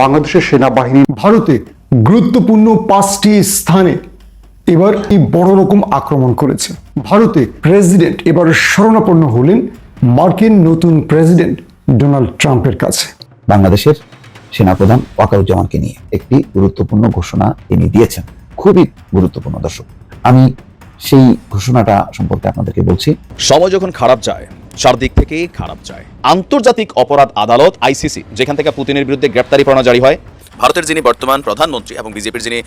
বাংলাদেশের সেনাবাহিনী ভারতে গুরুত্বপূর্ণ পাঁচটি স্থানে এবার এই বড় রকম আক্রমণ করেছে। ভারতে প্রেসিডেন্ট এবার শরণাপন্ন হলেন মার্কিন নতুন প্রেসিডেন্ট ডোনাল্ড ট্রাম্পের কাছে। বাংলাদেশের সেনাপ্রধান ওয়াকারুজ্জামানকে নিয়ে একটি গুরুত্বপূর্ণ ঘোষণা তিনি দিয়েছেন। খুবই গুরুত্বপূর্ণ দর্শক আমি সেই ঘোষণাটা সম্পর্কে আপনাদেরকে বলছি। সময় যখন খারাপ যায় চারদিক থেকে খারাপ যায় আন্তর্জাতিক অপরাধ আদালত আইসিসি যেখান থেকে পুতিনের বিরুদ্ধে গ্রেপ্তারি পরোয়ানা জারি হয়। ভারতের যিনি বর্তমান প্রধানমন্ত্রী এবং বিজেপির যিনি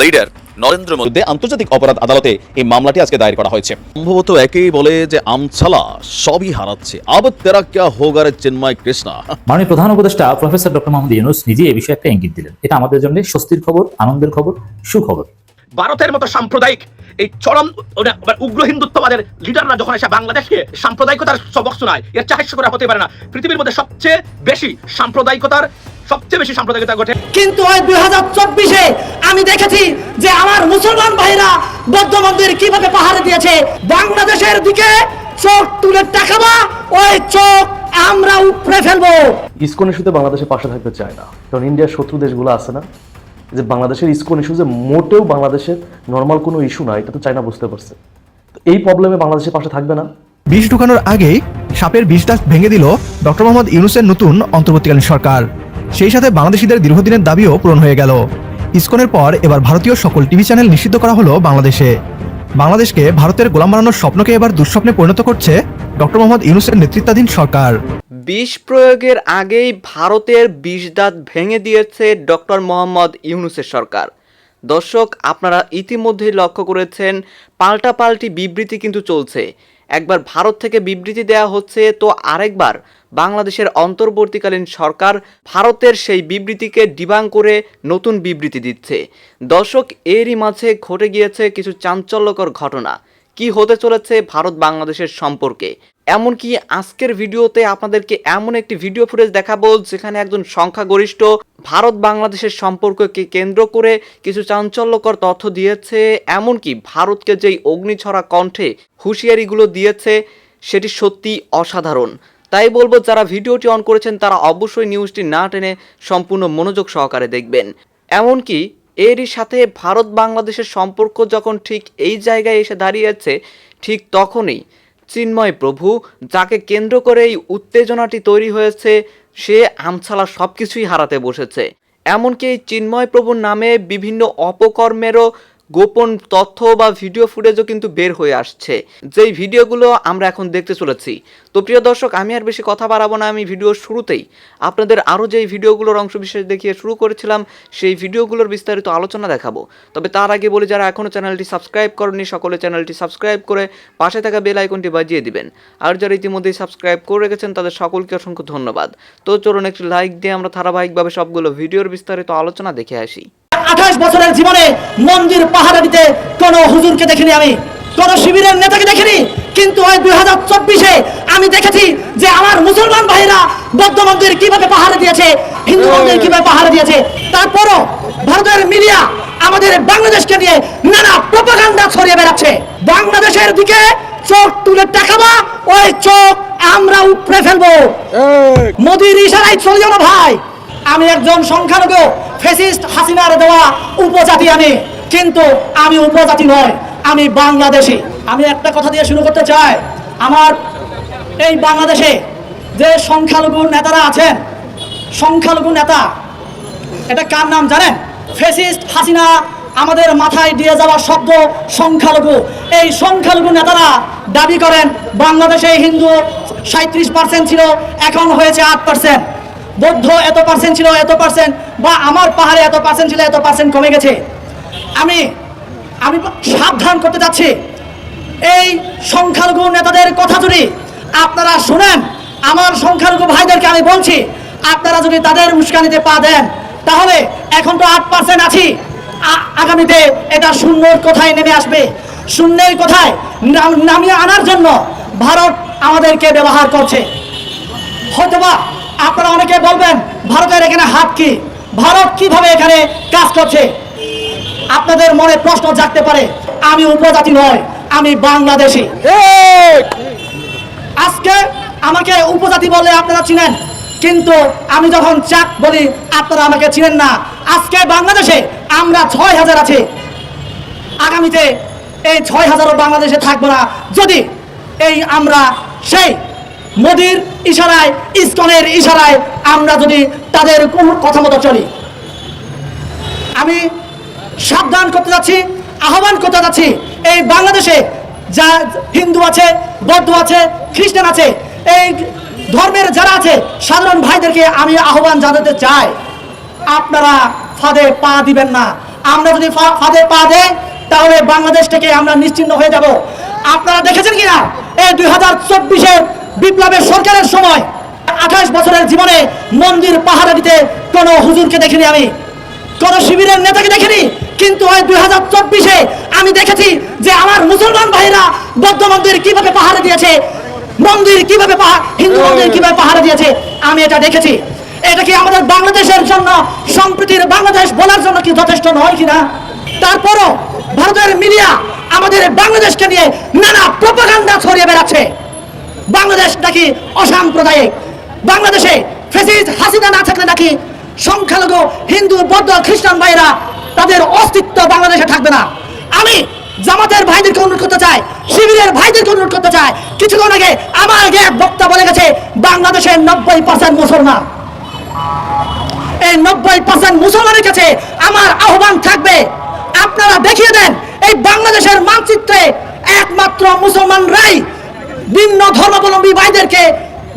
লিডার নরেন্দ্র মোদী আন্তর্জাতিক অপরাধ আদালতে এই মামলাটি আজকে দায়ের করা হয়েছে। সম্ভবত একেই বলে যে আমছালা সবই হারাচ্ছে। আব তেরা ক্যা হোগারে চিন্ময় কৃষ্ণা। মাননীয় প্রধান উপদেষ্টা প্রফেসর ডক্টর মোহাম্মদ ইউনুস নিজে এই বিষয়ে একটা ইঙ্গিত দিলেন। এটা আমাদের জন্য স্বস্তির খবর আনন্দের খবর সুখবর। ভারতের মতো সাম্প্রদায়িক এই চরম ওটা উগ্র হিন্দুত্ববাদের লিডাররা যখন এসে বাংলাদেশকে সাম্প্রদায়িকতার সবক শোনায় এর চাহিস্য করা হতে পারে না পৃথিবীর মধ্যে সবচেয়ে বেশি সাম্প্রদায়িকতার সবচেয়ে বেশি সাম্প্রদায়িকতা ঘটে। কিন্তু ওই দুই হাজার চব্বিশে আমি দেখেছি যে আমার মুসলমান ভাইরা বৌদ্ধ মন্দির কীভাবে পাহাড়ে দিয়েছে। বাংলাদেশের দিকে চোখ তুলে তাকাবা ওই চোখ আমরা উপড়ে ফেলব। ইসকন ইস্যুতে বাংলাদেশের পাশে থাকতে চায় না। কারণ ইন্ডিয়ার শত্রু দেশগুলো আছে না। যে বাংলাদেশের ইসকন ইস্যু যে মোটেও বাংলাদেশের নর্মাল কোনো ইস্যু না এটা তো চায়না বুঝতে পারছে। এই প্রবলেমে বাংলাদেশের পাশে থাকবে না। বিষ ঢুকানোর আগেই সাপের বিষ ভেঙে দিল ডক্টর মোহাম্মদ ইউনুসের নতুন অন্তর্বর্তীকালীন সরকার। সেই সাথে বাংলাদেশিদের দীর্ঘদিনের দাবিও পূরণ হয়ে গেল। ইসকনের পর এবার ভারতীয় সকল টিভি চ্যানেল নিষিদ্ধ করা হলো বাংলাদেশে। বাংলাদেশকে ভারতের গোলাম বানানোর স্বপ্নকে এবার দুঃস্বপ্নে পরিণত করছে ডক্টর মোহাম্মদ ইউনুসের নেতৃত্বাধীন সরকার। বিষ প্রয়োগের আগেই ভারতের বিষ দাঁত ভেঙে দিয়েছে ডক্টর মোহাম্মদ ইউনুসের সরকার। দর্শক, আপনারা ইতিমধ্যেই লক্ষ্য করেছেন, পাল্টাপাল্টি বিবৃতি কিন্তু চলছে। একবার ভারত থেকে বিবৃতি দেওয়া হচ্ছে, তো আরেকবার বাংলাদেশের অন্তর্বর্তীকালীন সরকার ভারতের সেই বিবৃতিকে ডিবাং করে নতুন বিবৃতি দিচ্ছে। দর্শক, এরই মাঝে ঘটে গিয়েছে কিছু চাঞ্চল্যকর ঘটনা। কি হতে চলেছে ভারত বাংলাদেশের সম্পর্কে? এমনকি আজকের ভিডিওতে আপনাদেরকে এমন একটি ভিডিও ফুটেজ দেখাবো যেখানে একজন সংখ্যাগরিষ্ঠ ভারত বাংলাদেশের সম্পর্ককে কেন্দ্র করে কিছু চাঞ্চল্যকর তথ্য দিয়েছে, এমনকি ভারতকে যেই অগ্নিছড়া কণ্ঠে হুঁশিয়ারিগুলো দিয়েছে, সেটি সত্যি অসাধারণ। তাই বলব, যারা ভিডিওটি অন করেছেন, তারা অবশ্যই নিউজটি না টেনে সম্পূর্ণ মনোযোগ সহকারে দেখবেন। এমনকি এরই সাথে ভারত বাংলাদেশের সম্পর্ক যখন ঠিক এই জায়গায় এসে দাঁড়িয়েছে, ঠিক তখনই চিন্ময় প্রভু, যাকে কেন্দ্র করে এই উত্তেজনাটি তৈরি হয়েছে, সে আমছালা সব কিছুই হারাতে বসেছে। এমনকি এই চিন্ময় প্রভুর নামে বিভিন্ন অপকর্মেরও গোপন তথ্য বা ভিডিও ফুটেজও কিন্তু বের হয়ে আসছে। যেই ভিডিওগুলো আমরা এখন দেখতে চলেছি। তো প্রিয় দর্শক, আমি আর বেশি কথা বাড়াবো না, আমি ভিডিওর শুরুতেই আপনাদের আরও যেই ভিডিওগুলোর অংশবিশেষ দেখিয়ে শুরু করেছিলাম, সেই ভিডিওগুলোর বিস্তারিত আলোচনা দেখাবো। তবে তার আগে বলি, যারা এখনও চ্যানেলটি সাবস্ক্রাইব করেনি সকলে চ্যানেলটি সাবস্ক্রাইব করে পাশে থাকা বেল আইকনটি বাজিয়ে দিবেন। আর যারা ইতিমধ্যেই সাবস্ক্রাইব করে রেখেছেন, তাদের সকলকে অসংখ্য ধন্যবাদ। তো চলুন একটি লাইক দিয়ে আমরা ধারাবাহিকভাবে সবগুলো ভিডিওর বিস্তারিত আলোচনা দেখে আসি। আঠাশ বছরের জীবনে মন্দির পাহারা দিতে কোন হুজুরকে দেখিনি আমি। কোন শিবিরের নেতাকে দেখিনি। কিন্তু ওই দুই হাজার চব্বিশে আমি দেখেছি যে আমার মুসলমান ভাইরা বৌদ্ধ মন্দির কীভাবে পাহারা দিয়েছে হিন্দু মন্দির কীভাবে পাহারা দিয়েছে তারপরও ভারতের মিডিয়া আমাদের বাংলাদেশকে নিয়ে নানা প্রপাগান্ডা ছড়িয়ে বেড়াচ্ছে। বাংলাদেশের দিকে চোখ তুলে তাকাবা ওই চোখ আমরা উপড়ে ফেলব। মোদির ইশারায় চলে না ভাই। আমি একজন সংখ্যালঘু ফেসিস্ট হাসিনার দেওয়া উপজাতি আমি। কিন্তু আমি উপজাতি নয়, আমি বাংলাদেশি। আমি একটা কথা দিয়ে শুরু করতে চাই। আমার এই বাংলাদেশে যে সংখ্যালঘু নেতারা আছেন, সংখ্যালঘু নেতা, এটা কার নাম জানেন? ফেসিস্ট হাসিনা আমাদের মাথায় দিয়ে যাওয়া শব্দ সংখ্যালঘু। এই সংখ্যালঘু নেতারা দাবি করেন, বাংলাদেশে হিন্দু সাঁত্রিশ পার্সেন্ট ছিল, এখন হয়েছে আট পার্সেন্ট বৌদ্ধ এত পার্সেন্ট ছিল, এত পার্সেন্ট বা আমার পাহাড়ে এত পার্সেন্ট ছিল, এত পার্সেন্ট কমে গেছে। আমি আমি সাবধান করতে চাচ্ছি এই সংখ্যালঘু নেতাদের কথা যদি আপনারা শুনেন, আমার সংখ্যালঘু ভাইদেরকে আমি বলছি, আপনারা যদি তাদের উস্কানিতে পা দেন, তাহলে এখন তো আট পার্সেন্ট আছি। আগামীতে এটা শূন্যর কোথায় নেমে আসবে? শূন্যের কোথায় নাম- নামিয়ে আনার জন্য ভারত আমাদেরকে ব্যবহার করছে। হয়তোবা আপনারা অনেকে বলবেন, ভারতের এখানে হাত কি? ভারত কীভাবে এখানে কাজ করছে? আপনাদের মনে প্রশ্ন জাগতে পারে আমি উপজাতি নয় আমি বাংলাদেশি। আজকে আমাকে উপজাতি বলে আপনারা চিনেন কিন্তু আমি যখন চাক বলি আপনারা আমাকে চিনেন না। আজকে বাংলাদেশে আমরা ছয় হাজার আছে। আগামীতে এই ছয় হাজারও বাংলাদেশে থাকব না। যদি এই আমরা সেই মোদির ইশারায় ইস্কনের ইশারায় আমরা যদি তাদের কথা মতো চলি। আমি সাবধান করতে যাচ্ছি, আহ্বান করতে যাচ্ছি, এই বাংলাদেশে যা হিন্দু আছে, বৌদ্ধ আছে, খ্রিস্টান আছে, এই ধর্মের যারা আছে, সাধারণ ভাইদেরকে আমি আহ্বান জানাতে চাই। আপনারা ফাঁদে পা দিবেন না। আমরা যদি ফাঁদে পা দেই, তাহলে বাংলাদেশ থেকে আমরা নিশ্চিন্ন হয়ে যাব। আপনারা দেখেছেন কিনা? এই দুই হাজার চব্বিশের বিপ্লবের সরকারের সময় আঠাশ বছরের জীবনে মন্দির পাহারা দিতে কোনো হুজুরকে দেখিনি আমি। কোন শিবিরের নেতাকে দেখিনি। কিন্তু ওই দুই হাজার চব্বিশে আমি দেখেছি যে আমার মুসলমান ভাইরা বৌদ্ধ মন্দির কীভাবে পাহারা দিয়েছে, মন্দির কীভাবে হিন্দু মন্দির কীভাবে পাহারা দিয়েছে, আমি এটা দেখেছি। এটা কি আমাদের বাংলাদেশের জন্য, সম্প্রীতির বাংলাদেশ বলার জন্য কি যথেষ্ট নয় কিনা? তারপরও ভারতের মিডিয়া আমাদের বাংলাদেশকে নিয়ে নানা প্রপাগান্ডা ছড়িয়ে বেড়াচ্ছে। বাংলাদেশ নাকি অসাম্প্রদায়িক। বাংলাদেশে ফেসিস হাসিনা না থাকলে নাকি সংখ্যালঘু হিন্দু, বৌদ্ধ, খ্রিস্টান ভাইরা তাদের অস্তিত্ব বাংলাদেশে থাকবে না। আমি জামাতের ভাইদেরকে অনুরোধ করতে চাই, শিবিরের ভাইদেরকে অনুরোধ করতে চাই, কিছুক্ষণ আগে আমার এক বক্তা বলে গেছে, বাংলাদেশের নব্বই পার্সেন্ট মুসলমান। এই নব্বই পার্সেন্ট মুসলমানের কাছে আমার আহ্বান থাকবে, আপনারা দেখিয়ে দেন, এই বাংলাদেশের মানচিত্রে একমাত্র মুসলমানরাই ভিন্ন ধর্মাবলম্বী ভাইদেরকে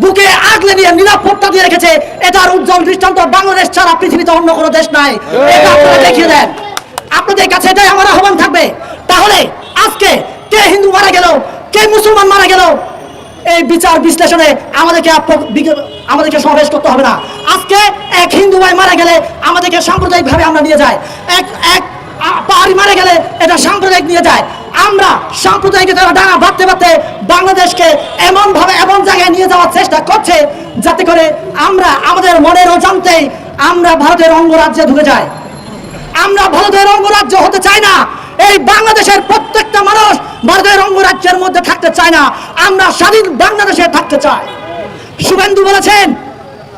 বুকে আগলে নিয়ে নিরাপত্তা দিয়ে রেখেছে। এটার উজ্জ্বল দৃষ্টান্ত বাংলাদেশ ছাড়া পৃথিবীতে অন্য কোনো দেশ নাই। আপনারা দেখিয়ে দেন। আপনাদের কাছে এটাই আমার আহ্বান থাকবে। তাহলে আজকে কে হিন্দু মারা গেল, কে মুসলমান মারা গেল, এই বিচার বিশ্লেষণে আমাদেরকে আমাদেরকে সমাবেশ করতে হবে না। আজকে এক হিন্দু ভাই মারা গেলে আমাদেরকে সাম্প্রদায়িক ভাবে আমরা নিয়ে যাই। এক এক পাহাড়ি মারে গেলে এটা সাম্প্রদায়িক নিয়ে যায়। আমরা সাম্প্রদায়িক ডানা বাঁধতে বাঁধতে বাংলাদেশকে এমন ভাবে এমন জায়গায় নিয়ে যাওয়ার চেষ্টা করছে, যাতে করে আমরা আমাদের মনের অজান্তেই আমরা ভারতের অঙ্গরাজ্যে ঢুকে যাই। আমরা ভারতের অঙ্গরাজ্য হতে চাই না। এই বাংলাদেশের প্রত্যেকটা মানুষ ভারতের অঙ্গরাজ্যের মধ্যে থাকতে চায় না। আমরা স্বাধীন বাংলাদেশে থাকতে চাই। শুভেন্দু বলেছেন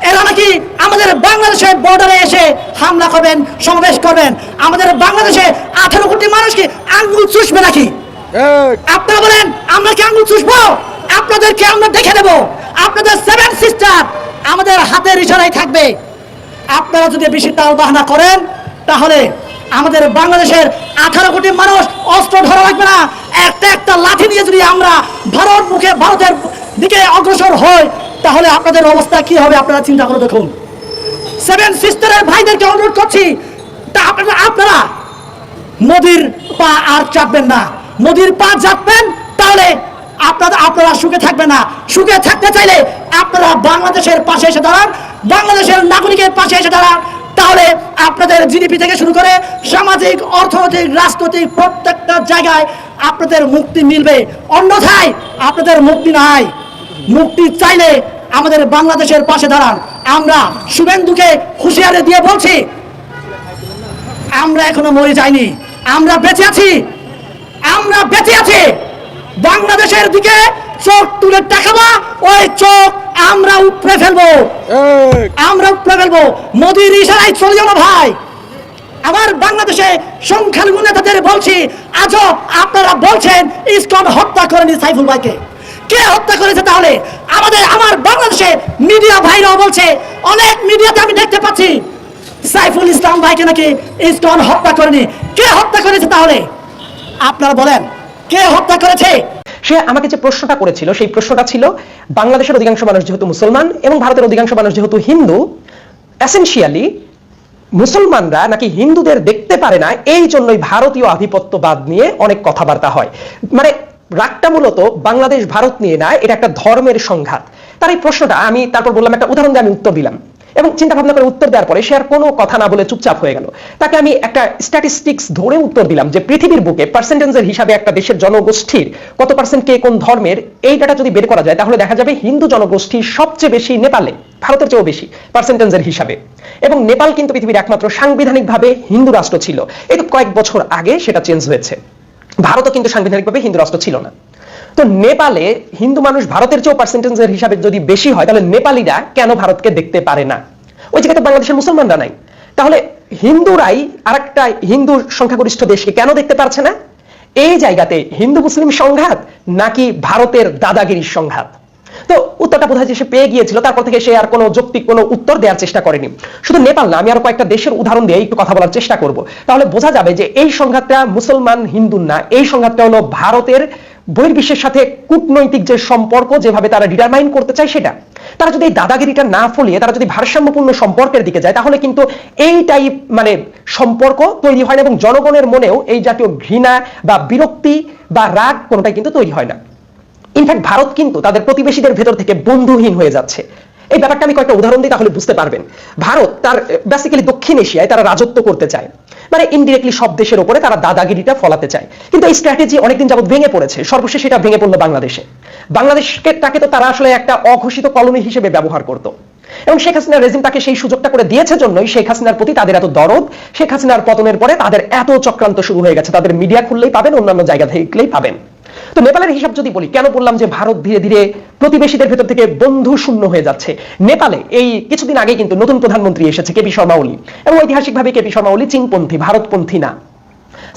এরা নাকি আমাদের বাংলাদেশের বর্ডারে এসে হামলা করবেন সমাবেশ করবেন। আমাদের বাংলাদেশে আঠারো কোটি মানুষকে আঙ্গুল চুষবে নাকি? আপনারা বলেন আমরা কি আঙ্গুল চুষবো? আপনাদেরকে আমরা দেখে দেব। আপনাদের সেভেন সিস্টার আমাদের হাতের ইশারায় থাকবে। আপনারা যদি বেশি তাল বাহানা করেন তাহলে আমাদের বাংলাদেশের আঠারো কোটি মানুষ অস্ত্র ধরা লাগবে না। একটা একটা লাঠি নিয়ে যদি আমরা ভারত মুখে ভারতের দিকে অগ্রসর হই তাহলে আপনাদের অবস্থা কি হবে? আপনারা চিন্তা করে দেখুন। সেভেন সিস্টারের ভাইদেরকে অনুরোধ করছি, তা আপনারা আপনারা নদীর পা আর চাপবেন না। নদীর পা চাপবেন, তাহলে আপনারা আপনারা সুখে থাকবেন না। সুখে থাকতে চাইলে আপনারা বাংলাদেশের পাশে এসে দাঁড়ান। বাংলাদেশের নাগরিকের পাশে এসে দাঁড়ান। তাহলে আপনাদের জিডিপি থেকে শুরু করে সামাজিক, অর্থনৈতিক, রাজনৈতিক প্রত্যেকটা জায়গায় আপনাদের মুক্তি মিলবে। অন্যথায় আপনাদের মুক্তি নাই। মুক্তি চাইলে আমাদের বাংলাদেশের পাশে দাঁড়ান। আমরা শুভেন্দুকে হুঁশিয়ারি দিয়ে বলছি আমরা এখনও মরে যাইনি। আমরা বেঁচে আছি। আমরা বেঁচে আছি। বাংলাদেশের দিকে চোখ তুলে তাকাবা ওই চোখ আমরা উপড়ে ফেলব। আমরা উপড়ে ফেলব। মোদির ইশারায় চলে যাব ভাই। আমার বাংলাদেশে সংখ্যালঘু নেতাদের বলছি আজও আপনারা বলছেন ইসকন হত্যা করেনি সাইফুল ভাইকে। কে হত্যা করেছে তাহলে? আমাদের, আমার বাংলাদেশে মিডিয়া ভাইরাও বলছে, অনেক মিডিয়াতে আমি দেখতে পাচ্ছি। সাইফুল ইসলাম ভাইকে নাকি ইসকন হত্যা করেনি। কে হত্যা করেছে তাহলে? আপনারা বলেন, কে হত্যা করেছে? সে আমাকে যে প্রশ্নটা করেছিল, সেই প্রশ্নটা ছিল, বাংলাদেশের অধিকাংশ মানুষ যেহেতু মুসলমান এবং ভারতের অধিকাংশ মানুষ যেহেতু হিন্দু এসেনশিয়ালি মুসলমানরা নাকি হিন্দুদের দেখতে পারে না, এই জন্যই ভারতীয় আধিপত্যবাদ নিয়ে অনেক কথাবার্তা হয়। মানে রাগটা মূলত বাংলাদেশ, ভারত নিয়ে না, এটা একটা ধর্মের সংঘাত। তার এই প্রশ্নটা আমি তারপর বললাম, একটা উদাহরণ দিয়ে আমি উত্তর দিলাম। এবং চিন্তা ভাবনা করে উত্তর দেওয়ার পরে সে আর কোনো কথা না বলে চুপচাপ হয়ে গেল। তাকে আমি একটা স্ট্যাটিস্টিক্স ধরে উত্তর দিলাম যে পৃথিবীর বুকে পার্সেন্টেজের হিসাবে একটা দেশের জনগোষ্ঠীর কত পার্সেন্ট কে কোন ধর্মের, এই ডাটা যদি বের করা যায়, তাহলে দেখা যাবে হিন্দু জনগোষ্ঠী সবচেয়ে বেশি নেপালে, ভারতের চেয়েও বেশি পার্সেন্টেজের হিসাবে। এবং নেপাল কিন্তু পৃথিবীর একমাত্র সাংবিধানিকভাবে হিন্দু রাষ্ট্র ছিল। এই তো কয়েক বছর আগে সেটা চেঞ্জ হয়েছে। ভারতও কিন্তু সাংবিধানিকভাবে হিন্দু রাষ্ট্র ছিল না। তো নেপালে হিন্দু মানুষ ভারতের চেয়েও পার্সেন্টেজের হিসাবে যদি বেশি হয়, তাহলে নেপালিরা কেন ভারতকে দেখতে পারে না? ওই জায়গাতে বাংলাদেশের মুসলমানরা নাই। তাহলে হিন্দুরাই আর একটা হিন্দু সংখ্যাগরিষ্ঠ দেশকে কেন দেখতে পারছে না? এই জায়গাতে হিন্দু মুসলিম সংঘাত নাকি ভারতের দাদাগিরির সংঘাত? তো উত্তরটা বোধ হয় যে সে পেয়ে গিয়েছিল, তারপর থেকে সে আর কোনো যৌক্তিক কোনো উত্তর দেওয়ার চেষ্টা করেনি। শুধু নেপাল না, আমি আরও কয়েকটা দেশের উদাহরণ দিয়ে একটু কথা বলার চেষ্টা করব। তাহলে বোঝা যাবে যে এই সংঘাতটা মুসলমান হিন্দুর না, এই সংঘাতটা হলো ভারতের বহির্বিশ্বের সাথে কূটনৈতিক যে সম্পর্ক যেভাবে তারা ডিটারমাইন করতে চায় সেটা। তারা যদি এই দাদাগিরিটা না ফলিয়ে, তারা যদি ভারসাম্যপূর্ণ সম্পর্কের দিকে যায়, তাহলে কিন্তু এইটাই মানে সম্পর্ক তৈরি হয় না এবং জনগণের মনেও এই জাতীয় ঘৃণা বা বিরক্তি বা রাগ কোনোটাই কিন্তু তৈরি হয় না। ইনফ্যাক্ট ভারত কিন্তু তাদের প্রতিবেশীদের ভেতর থেকে বন্ধুহীন হয়ে যাচ্ছে। এই ব্যাপারটা আমি কয়েকটা উদাহরণ দিই তাহলে বুঝতে পারবেন। ভারত তার বেসিক্যালি দক্ষিণ এশিয়ায় তারা রাজত্ব করতে চায়। মানে ইনডিরেক্টলি সব দেশের উপরে তারা দাদাগিরিটা ফলাতে চায়। কিন্তু এই স্ট্র্যাটেজি অনেকদিন যাবত ভেঙে পড়েছে। সর্বশেষ এটা ভেঙে পড়ল বাংলাদেশে। বাংলাদেশকে তাকে তো তারা আসলে একটা অঘোষিত কলোনি হিসেবে ব্যবহার করতো। এবং শেখ হাসিনার রেজিম তাকে সেই সুযোগটা করে দিয়েছে জন্যই শেখ হাসিনার প্রতি তাদের এত দরদ। শেখ হাসিনার পতনের পরে তাদের এত চক্রান্ত শুরু হয়ে গেছে। তাদের মিডিয়া খুললেই পাবেন, অন্যান্য জায়গা থেকেই পাবেন। তো নেপালের হিসাব যদি বলি, কেন বললাম যে ভারত ধীরে ধীরে প্রতিবেশীদের ভেতর থেকে বন্ধু শূন্য হয়ে যাচ্ছে? নেপালে এই কিছুদিন আগে কিন্তু নতুন প্রধানমন্ত্রী এসেছে কেপি শর্মা ওলি। এবং ঐতিহাসিকভাবে কেপি শর্মা ওলি চীনপন্থী, ভারতপন্থী না।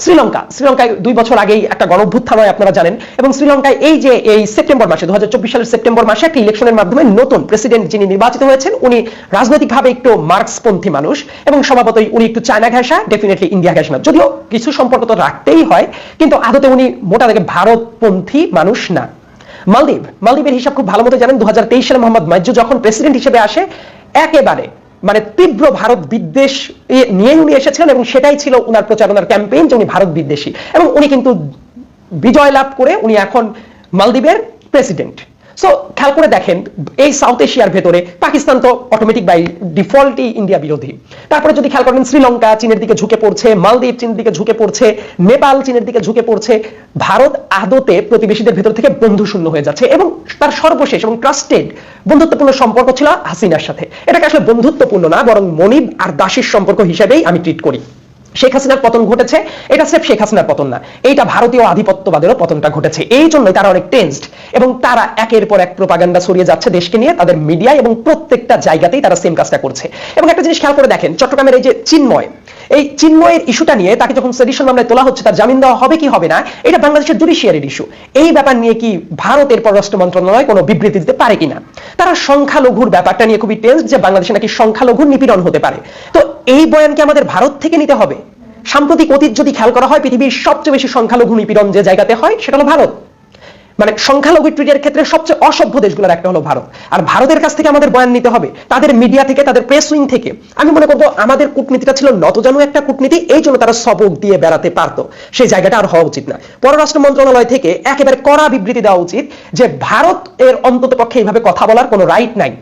শ্রীলঙ্কা। শ্রীলঙ্কায় দুই বছর আগেই একটা গণভ্যুত্থান হয়, আপনারা জানেন। এবং শ্রীলঙ্কায় এই যে, এই সেপ্টেম্বর মাসে দু হাজার চব্বিশ সালের সেপ্টেম্বর মাসে একটা ইলেকশনের মাধ্যমে নতুন প্রেসিডেন্ট যিনি নির্বাচিত হয়েছেন, উনি রাজনৈতিকভাবে একটু মার্কসপন্থী মানুষ এবং স্বভাবতই উনি একটু চায়না ঘেঁষা ডেফিনেটলি ইন্ডিয়া ঘেঁষা যদিও কিছু সম্পর্ক তো রাখতেই হয়, কিন্তু আদতে উনি মোটা থেকে ভারতপন্থী মানুষ না। মালদ্বীপ। মালদ্বীপের হিসাব খুব ভালো মতো জানেন দু হাজার তেইশ সালে মোহাম্মদ মাইজু যখন প্রেসিডেন্ট হিসেবে আসে, একেবারে মানে তীব্র ভারত বিদ্বেষ নিয়ে উনি এসেছিলেন এবং সেটাই ছিল উনার প্রচারণার ক্যাম্পেইন যে উনি ভারত বিদ্বেষী। এবং উনি কিন্তু বিজয় লাভ করে উনি এখন মালদ্বীপের প্রেসিডেন্ট সো খেয়াল করে দেখেন, এই সাউথ এশিয়ার ভেতরে পাকিস্তান তো অটোমেটিক বাই ডিফল্টই ইন্ডিয়া বিরোধী। তারপরে যদি খেয়াল করেন শ্রীলঙ্কা চীনের দিকে ঝুঁকে পড়ছে, মালদ্বীপ চীনের দিকে ঝুঁকে পড়ছে, নেপাল চীনের দিকে ঝুঁকে পড়ছে, ভারত আদতে প্রতিবেশীদের ভেতর থেকে বন্ধু শূন্য হয়ে যাচ্ছে এবং তার সর্বশেষ এবং ট্রাস্টেড বন্ধুত্বপূর্ণ সম্পর্ক ছিল হাসিনার সাথে। এটাকে আসলে বন্ধুত্বপূর্ণ না, বরং মনিব আর দাসের সম্পর্ক হিসেবেই আমি ট্রিট করি। শেখ হাসিনার পতন ঘটেছে, এটা স্রেফ শেখ হাসিনার পতন না, এইটা ভারতীয় আধিপত্যবাদেরও পতনটা ঘটেছে। এই জন্যই তারা অনেক টেন্সড এবং তারা একের পর এক প্রোপাগান্ডা ছড়িয়ে যাচ্ছে দেশকে নিয়ে, তাদের মিডিয়া এবং প্রত্যেকটা জায়গাতেই তারা সেম কাজটা করছে। এবং একটা জিনিস খেয়াল করে দেখেন, চট্টগ্রামের এই যে চিন্ময় এই চিন্ময়ের ইস্যুটা নিয়ে তাকে যখন সেডিশন মামলায় তোলা হচ্ছে, তার জামিন দেওয়া হবে কি হবে না, এটা বাংলাদেশের জুডিশিয়ারির ইস্যু এই ব্যাপার নিয়ে কি ভারতের পররাষ্ট্র মন্ত্রণালয় কোনো বিবৃতি দিতে পারে কিনা? তারা সংখ্যালঘুর ব্যাপারটা নিয়ে খুবই টেন্স যে বাংলাদেশে নাকি সংখ্যালঘুর নিপীড়ন হতে পারে। তো এই বয়ানকে আমাদের ভারত থেকে নিতে হবে? সাম্প্রতিক অতীত যদি খেয়াল করা হয়, পৃথিবীর সবচেয়ে বেশি সংখ্যালঘু নিপীড়ন যে জায়গাতে হয়, সেটা হলো ভারত। মানে সংখ্যালঘু টুইটের ক্ষেত্রে সবচেয়ে অসভ্য দেশগুলোর একটা হলো ভারত। আর ভারতের কাছ থেকে আমাদের বয়ান নিতে হবে, তাদের মিডিয়া থেকে, তাদের প্রেস উইং থেকে। আমি মনে করব আমাদের কূটনীতিটা ছিল নতজানু একটা কূটনীতি, এই জন্য তারা সবক দিয়ে বেড়াতে পারত। সেই জায়গাটা আর হওয়া উচিত না। পররাষ্ট্র মন্ত্রণালয় থেকে একেবারে কড়া বিবৃতি দেওয়া উচিত যে ভারত এর অন্তত পক্ষে এইভাবে কথা বলার কোনো রাইট নাই।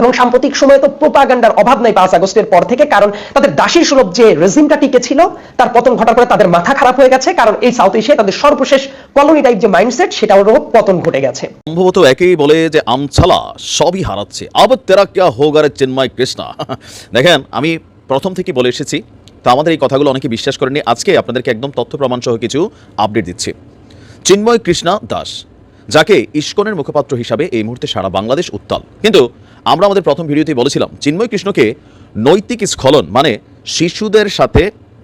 এবং সাম্প্রতিক সময়ে তো প্রোপাগান্ডার অভাব নাই পাঁচ আগস্টের পর থেকে, কারণ তাদের দাসী সুলভ যে রেজিমটা টিকে ছিল তার পতন ঘটার পরে তাদের মাথা খারাপ হয়ে গেছে, কারণ এই সাউথ এশিয়ায় তাদের সর্বশেষ কলোনি টাইপ যে মাইন্ডসেট সেটারও পতন ঘটে গেছে। সম্ভবত একেই বলে যে আমছালা সবই হারাচ্ছে। আবার তেরা ক্যা হোগা রে চিন্ময় কৃষ্ণা। দেখেন, আমি প্রথম থেকে বলে এসেছি, তো আমাদের এই কথাগুলো অনেকে বিশ্বাস করেনি আজকে আপনাদেরকে একদম তথ্য প্রমাণ সহ কিছু আপডেট দিচ্ছি। চিন্ময় কৃষ্ণা দাস, যাকে ইস্কনের মুখপাত্র হিসাবে এই মুহূর্তে সারা বাংলাদেশ উত্তাল। কিন্তু আমরা আমাদের প্রথম ভিডিওতেই বলেছিলাম চিন্ময় কৃষ্ণকে নৈতিক স্খলন মানে শিশুদের সাথে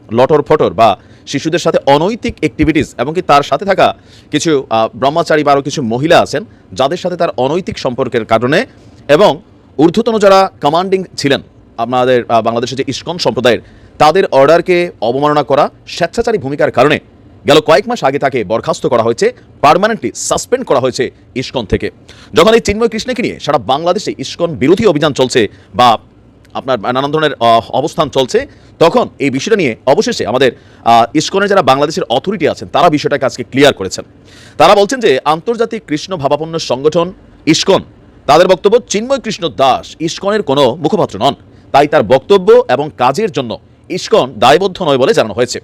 লটর ফটর বা শিশুদের সাথে অনৈতিক অ্যাক্টিভিটিস এমনকি তার সাথে থাকা কিছু ব্রহ্মচারী বা আরও কিছু মহিলা আছেন যাদের সাথে তার অনৈতিক সম্পর্কের কারণে এবং ঊর্ধ্বতন যারা কমান্ডিং ছিলেন আহ, বাংলাদেশের যে ইস্কন সম্প্রদায়ের তাদের অর্ডারকে অবমাননা করা স্বেচ্ছাচারী ভূমিকার কারণে গেল কয়েক মাস আগে তাকে বরখাস্ত করা হয়েছে, পার্মানেন্টলি সাসপেন্ড করা হয়েছে ইস্কন থেকে। যখন এই চিন্ময় কৃষ্ণকে নিয়ে সারা বাংলাদেশে ইস্কন বিরোধী অভিযান চলছে বা আপনার নানান ধরনের অবস্থান চলছে, তখন এই বিষয়টা নিয়ে অবশেষে আমাদের ইস্কনের যারা বাংলাদেশের অথরিটি আছেন, তারা বিষয়টাকে আজকে ক্লিয়ার করেছেন। তারা বলছেন যে, আন্তর্জাতিক কৃষ্ণ ভাবাপন্ন সংগঠন ইস্কন, তাদের বক্তব্য, চিন্ময় কৃষ্ণ দাস ইস্কনের কোনো মুখপাত্র নন। তাই তার বক্তব্য এবং কাজের জন্য ইস্কন দায়বদ্ধ নয় বলে জানানো হয়েছে।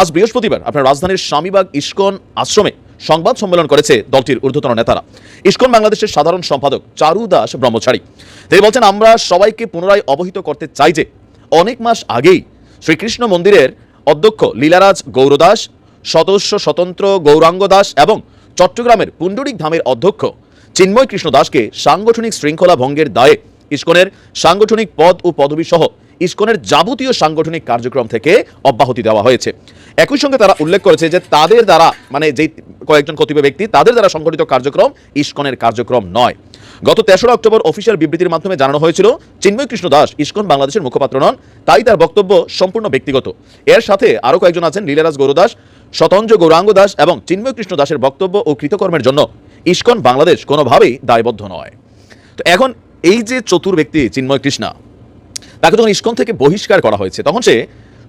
আজ বৃহস্পতিবার আপনার রাজধানীর স্বামীবাগ ইস্কন আশ্রমে সংবাদ সম্মেলন করেছে দলটির ঊর্ধ্বতন নেতারা। ইস্কন বাংলাদেশের সাধারণ সম্পাদক চারু দাস ব্রহ্মচারী। তিনি বলছেন, আমরা সবাইকে পুনরায় অবহিত করতে চাই যে অনেক মাস আগেই শ্রীকৃষ্ণ মন্দিরের অধ্যক্ষ লীলারাজ গৌরদাস সদস্য স্বতন্ত্র গৌরাঙ্গ দাস এবং চট্টগ্রামের পুণ্ডরিক ধামের অধ্যক্ষ চিন্ময় কৃষ্ণ দাসকে সাংগঠনিক শৃঙ্খলা ভঙ্গের দায়ে ইস্কনের সাংগঠনিক পদ ও পদবি সহ ইস্কনের যাবতীয় সাংগঠনিক কার্যক্রম থেকে অব্যাহতি দেওয়া হয়েছে। একই সঙ্গে তারা উল্লেখ করেছে যে তাদের দ্বারা মানে যেই কয়েকজন কতিপয় ব্যক্তি, তাদের দ্বারা সংগঠিত কার্যক্রম ইস্কনের কার্যক্রম নয়। গত তেসরা অক্টোবর অফিসিয়াল বিবৃতির মাধ্যমে জানানো হয়েছিল, চিন্ময় কৃষ্ণ দাস ইস্কন বাংলাদেশের মুখপাত্র নন, তাই তার বক্তব্য সম্পূর্ণ ব্যক্তিগত। এর সাথে আরও কয়েকজন আছেন, লীলারাজ গৌরদাস স্বতঞ্জ গৌরাঙ্গ দাস এবং চিন্ময় কৃষ্ণ দাসের বক্তব্য ও কৃতকর্মের জন্য ইস্কন বাংলাদেশ কোনোভাবেই দায়বদ্ধ নয়। তো এখন এই যে চতুর ব্যক্তি চিন্ময় কৃষ্ণা, তাকে যখন ইস্কন থেকে বহিষ্কার করা হয়েছে, তখন সে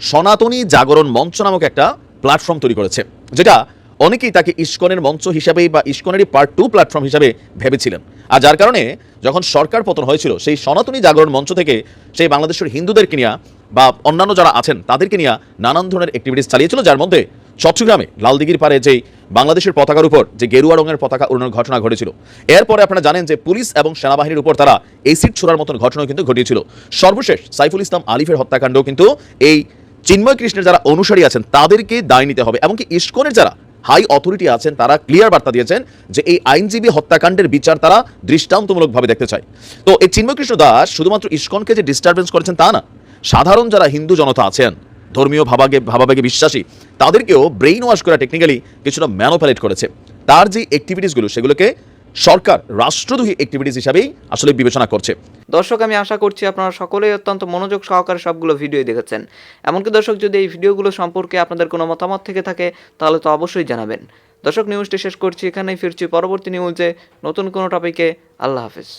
সনাতনী জাগরণ মঞ্চ নামক একটা প্ল্যাটফর্ম তৈরি করেছে, যেটা অনেকেই তাকে ইস্কনের মঞ্চ হিসাবেই বা ইস্কনেরই পার্ট টু প্ল্যাটফর্ম হিসাবে ভেবেছিলেন। আর যার কারণে যখন সরকার পতন হয়েছিল, সেই সনাতনী জাগরণ মঞ্চ থেকে সেই বাংলাদেশের হিন্দুদেরকে নিয়ে বা অন্যান্য যারা আছেন, তাদেরকে নিয়ে নানান ধরনের অ্যাক্টিভিটিস চালিয়েছিল। যার মধ্যে চট্টগ্রামে লালদিঘির পারে যেই বাংলাদেশের পতাকার উপর যে গেরুয়া রঙের পতাকা উড়ানোর ঘটনা ঘটেছিল, এরপরে আপনারা জানেন যে পুলিশ এবং সেনাবাহিনীর উপর তারা এসিড ছোড়ার মতন ঘটনাও কিন্তু ঘটিয়েছিল। সর্বশেষ সাইফুল ইসলাম আলিফের হত্যাকাণ্ডও কিন্তু এই চিন্ময় কৃষ্ণের যারা অনুসারী আছেন তাদেরকে দায় নিতে হবে। এমনকি ইস্কনের যারা হাই অথরিটি আছেন, তারা ক্লিয়ার বার্তা দিয়েছেন যে এই আইনজীবী হত্যাকাণ্ডের বিচার তারা দৃষ্টান্তমূলকভাবে দেখতে চায়। তো এই চিন্ময়কৃষ্ণ দাস শুধুমাত্র ইস্কনকে যে ডিস্টারবেন্স করেছেন তা না, সাধারণ যারা হিন্দু জনতা আছেন, ধর্মীয় ভাবাগে ভাবাবেগে বিশ্বাসী, তাদেরকেও ব্রেইন ওয়াশ করা টেকনিক্যালি কিছুটা ম্যানোপ্যালেট করেছে। তার যে অ্যাক্টিভিটিসগুলো সেগুলোকে সরকার রাষ্ট্রদ্রোহী অ্যাক্টিভিটিস হিসাবেই আসলে বিবেচনা করছে। দর্শক, আমি আশা করছি আপনারা সকলেই অত্যন্ত মনোযোগ সহকারে সবগুলো ভিডিও দেখেছেন। এমনকি দর্শক, যদি এই ভিডিওগুলো সম্পর্কে আপনাদের কোনো মতামত থেকে থাকে, তাহলে তো অবশ্যই জানাবেন। দর্শক নিউজটি শেষ করছি এখানেই, ফিরছি পরবর্তী নিউজে নতুন কোনো টপিকে আল্লাহ হাফিজ।